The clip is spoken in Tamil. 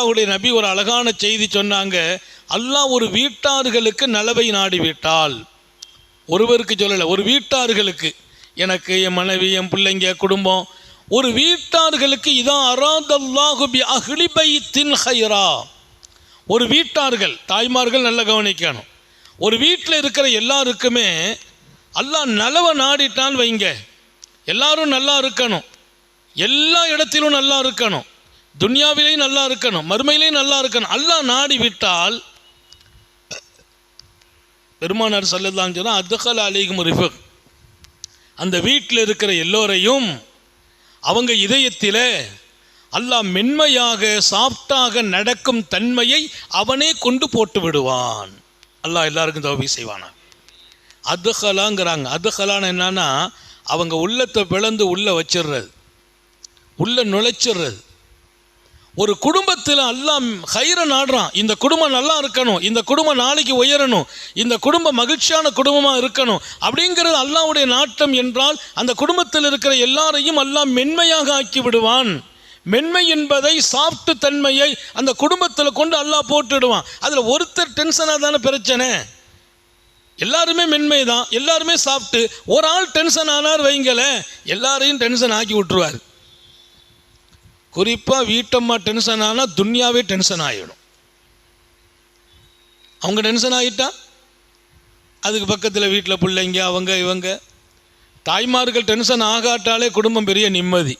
அல்லாஹுடைய நபி ஒரு அழகான செய்தி சொன்னாங்க. அல்லாஹ் ஒரு வீட்டார்களுக்கு நலவை நாடி விட்டால் ஒருவருக்கு சொல்லலை ஒரு வீட்டார்களுக்கு. எனக்கு என் மனைவி என் பிள்ளைங்க குடும்பம். ஒரு வீட்டார்களுக்கு இதான் அராதல்லாஹு அஹ்லி பைத்தின் ஹைரா ஒரு வீட்டார்கள் தாய்மார்கள் நல்லா கவனிக்கணும். ஒரு வீட்டில் இருக்கிற எல்லாருக்குமே அல்லாஹ் நலவை நாடிட்டான் வைங்க. எல்லாரும் நல்லா இருக்கணும். எல்லா இடத்திலும் நல்லா இருக்கணும். துன்யாவிலேயும் நல்லா இருக்கணும் மறுமையிலேயும் நல்லா இருக்கணும். அல்லாஹ் நாடி விட்டால் பெருமானார் சொல்லலாம் சொன்னால் அதுகல் அலிகும் ரிஃபக். அந்த வீட்டில் இருக்கிற எல்லோரையும் அவங்க இதயத்தில் அல்லாஹ் மென்மையாக சாஃப்டாக நடக்கும் தன்மையை அவனே கொண்டு போட்டு விடுவான். அல்லாஹ் எல்லாருக்கும் தோபி செய்வானா? அதுகலாங்கிறாங்க. அதுகலான்னு என்னன்னா அவங்க உள்ளத்தை பிளந்து உள்ளே வச்சிடுறது உள்ள நுழைச்சிடுறது ஒரு குடும்பத்தில் அல்லாஹ் ஹைர நாடுறான் இந்த குடும்பம் நல்லா இருக்கணும். இந்த குடும்பம் நாளைக்கு உயரணும். இந்த குடும்பம் மகிழ்ச்சியான குடும்பமாக இருக்கணும். அப்படிங்கிறது அல்லாவுடைய நாட்டம் என்றால் அந்த குடும்பத்தில் இருக்கிற எல்லாரையும் எல்லாம் மென்மையாக ஆக்கி விடுவான். மென்மை என்பதை சாஃப்ட் தன்மையை அந்த குடும்பத்தில் கொண்டு அல்லாஹ் போட்டுடுவான். அதில் ஒருத்தர் டென்ஷனாக தானே பிரச்சனை. எல்லாருமே மென்மை தான் எல்லாருமே சாப்பிட்டு ஒரு ஆள் டென்ஷன் ஆனார் வைங்களேன். எல்லாரையும் டென்ஷன் ஆக்கி விட்டுருவார். குறிப்பாக வீட்டம்மா டென்ஷன் ஆனால் துன்யாவே டென்ஷன் ஆகிடும் அவங்க டென்ஷன் ஆகிட்டா அதுக்கு பக்கத்தில் வீட்டில் பிள்ளைங்க அவங்க இவங்க. தாய்மார்கள் டென்ஷன் ஆகாட்டாலே குடும்பம் பெரிய நிம்மதி.